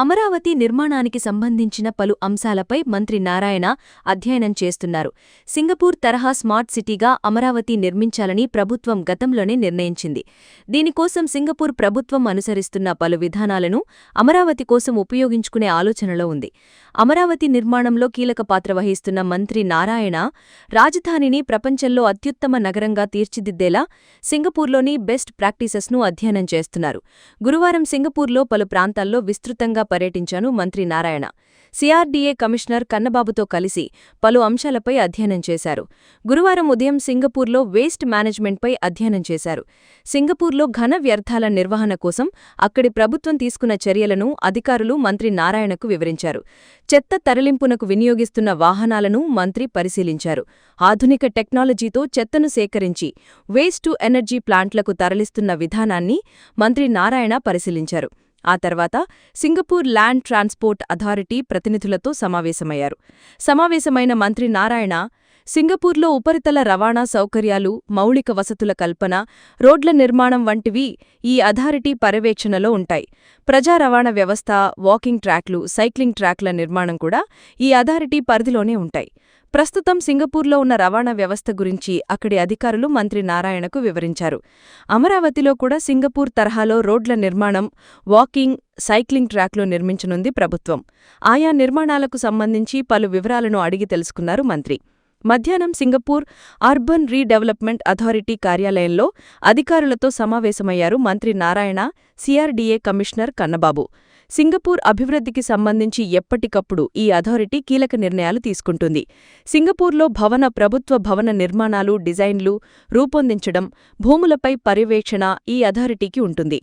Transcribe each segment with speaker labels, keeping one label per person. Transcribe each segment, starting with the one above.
Speaker 1: అమరావతి నిర్మాణానికి సంబంధించిన పలు అంశాలపై మంత్రి నారాయణ అధ్యయనం చేస్తున్నారు. సింగపూర్ తరహా స్మార్ట్ సిటీగా అమరావతి నిర్మించాలని ప్రభుత్వం గతంలోనే నిర్ణయించింది. దీనికోసం సింగపూర్ ప్రభుత్వం అనుసరిస్తున్న పలు విధానాలను అమరావతి కోసం ఉపయోగించుకునే ఆలోచనలో ఉంది. అమరావతి నిర్మాణంలో కీలక పాత్ర వహిస్తున్న మంత్రి నారాయణ రాజధానిని ప్రపంచంలో అత్యుత్తమ నగరంగా తీర్చిదిద్దేలా సింగపూర్లోని బెస్ట్ ప్రాక్టీసెస్ను అధ్యయనం చేస్తున్నారు. గురువారం సింగపూర్లో పలు ప్రాంతాల్లో విస్తృతంగా పర్యటించాను మంత్రి నారాయణ. సిఆర్డీఏ కమిషనర్ కన్నబాబుతో కలిసి పలు అంశాలపై అధ్యయనం చేశారు. గురువారం ఉదయం సింగపూర్లో వేస్ట్ మేనేజ్మెంట్పై అధ్యయనం చేశారు. సింగపూర్లో ఘన వ్యర్థాల నిర్వహణ కోసం అక్కడి ప్రభుత్వం తీసుకున్న చర్యలను అధికారులు మంత్రి నారాయణకు వివరించారు. చెత్త తరలింపునకు వినియోగిస్తున్న వాహనాలను మంత్రి పరిశీలించారు. ఆధునిక టెక్నాలజీతో చెత్తను సేకరించి వేస్ట్ టు ఎనర్జీ ప్లాంట్లకు తరలిస్తున్న విధానాన్ని మంత్రి నారాయణ పరిశీలించారు. ఆ తర్వాత సింగపూర్ ల్యాండ్ ట్రాన్స్పోర్ట్ అథారిటీ ప్రతినిధులతో సమావేశమయ్యారు. సమావేశమైన మంత్రి నారాయణ సింగపూర్లో ఉపరితల రవాణా సౌకర్యాలు మౌలిక వసతుల కల్పన రోడ్ల నిర్మాణం వంటివి ఈ అథారిటీ పర్యవేక్షణలో ఉంటాయి. ప్రజా రవాణా వ్యవస్థ వాకింగ్ ట్రాక్లు సైక్లింగ్ ట్రాక్ల నిర్మాణం కూడా ఈ అథారిటీ పరిధిలోనే ఉంటాయి. ప్రస్తుతం సింగపూర్లో ఉన్న రవాణా వ్యవస్థ గురించి అక్కడి అధికారులు మంత్రి నారాయణకు వివరించారు. అమరావతిలో కూడా సింగపూర్ తరహాలో రోడ్ల నిర్మాణం వాకింగ్ సైక్లింగ్ ట్రాక్లు నిర్మించనుంది ప్రభుత్వం. ఆయా నిర్మాణాలకు సంబంధించి పలు వివరాలను అడిగి తెలుసుకున్నారు మంత్రి. మధ్యాహ్నం సింగపూర్ అర్బన్ రీడెవలప్మెంట్ అథారిటీ కార్యాలయంలో అధికారులతో సమావేశమయ్యారు మంత్రి Narayana CRDA commissioner Kannababu. Singapore అభివృద్ధికి సంబంధించి ఎప్పటికప్పుడు ఈ అథారిటీ కీలక నిర్ణయాలు తీసుకుంటుంది. సింగపూర్లో భవన ప్రభుత్వ భవన నిర్మాణాలు డిజైన్లు రూపొందించడం భూములపై పర్యవేక్షణ ఈ అథారిటీకి ఉంటుంది.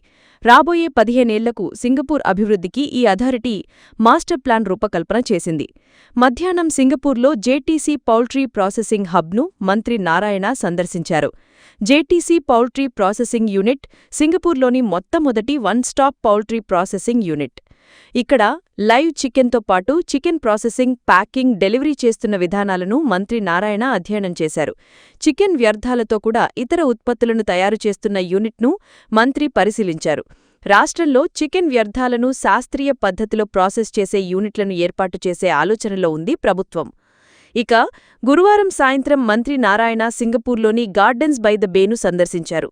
Speaker 1: రాబోయే పదిహేనేళ్ళకు సింగపూర్ అభివృద్ధికి ఈ అథారిటీ మాస్టర్ ప్లాన్ రూపకల్పన చేసింది. మధ్యాహ్నం సింగపూర్లో జేటీసీ పౌల్ట్రీ ప్రాసెసింగ్ హబ్ను మంత్రి నారాయణ సందర్శించారు. జేటీసీ పౌల్ట్రీ ప్రాసెసింగ్ యూనిట్ సింగపూర్లోని మొట్టమొదటి one stop poultry processing unit. ఇక్కడ లైవ్ చికెన్తో పాటు చికెన్ ప్రాసెసింగ్ ప్యాకింగ్ డెలివరీ చేస్తున్న విధానాలను మంత్రి నారాయణ అధ్యయనం చేశారు. చికెన్ వ్యర్థాలతో కూడా ఇతర ఉత్పత్తులను తయారు చేస్తున్న యూనిట్ను మంత్రి పరిశీలించారు. రాష్ట్రంలో చికెన్ వ్యర్థాలను శాస్త్రీయ పద్ధతిలో ప్రాసెస్ చేసే యూనిట్లను ఏర్పాటు చేసే ఆలోచనలో ఉంది ప్రభుత్వం. ఇక గురువారం సాయంత్రం మంత్రి నారాయణ సింగపూర్లోని గార్డెన్స్ బై ద బేను సందర్శించారు.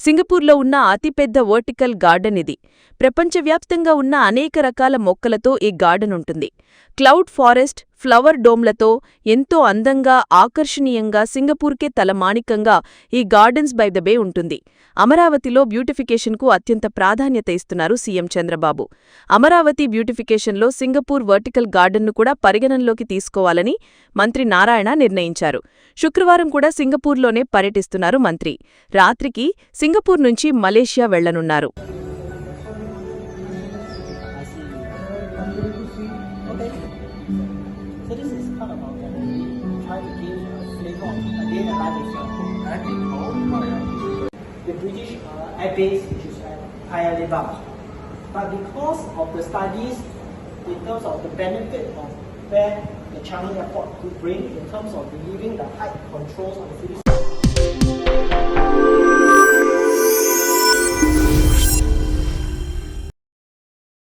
Speaker 1: సింగపూర్లో ఉన్న అతిపెద్ద వర్టికల్ గార్డెన్ ఇది. ప్రపంచవ్యాప్తంగా ఉన్న అనేక రకాల మొక్కలతో ఈ గార్డెన్ ఉంటుంది. క్లౌడ్ ఫారెస్ట్ ఫ్లవర్ డోమ్లతో ఎంతో అందంగా ఆకర్షణీయంగా సింగపూర్కే తలమాణికంగా ఈ గార్డెన్స్ బై ద బే ఉంటుంది. అమరావతిలో బ్యూటిఫికేషన్కు అత్యంత ప్రాధాన్యత ఇస్తున్నారు సీఎం చంద్రబాబు. అమరావతి బ్యూటిఫికేషన్లో సింగపూర్ వర్టికల్ గార్డెన్ను కూడా పరిగణనలోకి తీసుకోవాలని మంత్రి నారాయణ నిర్ణయించారు. శుక్రవారం కూడా సింగపూర్లోనే పర్యటిస్తున్నారు మంత్రి. రాత్రికి సింగపూర్ నుంచి మలేషియా వెళ్ళనున్నారు.
Speaker 2: Okay. So this is kind of our try to give a flavor of a day in the life of The British uh, Air Base, which is at Paya Lebar. But because of the studies in terms of the benefit of where the Changi Airport could bring in terms of relieving the height controls on the city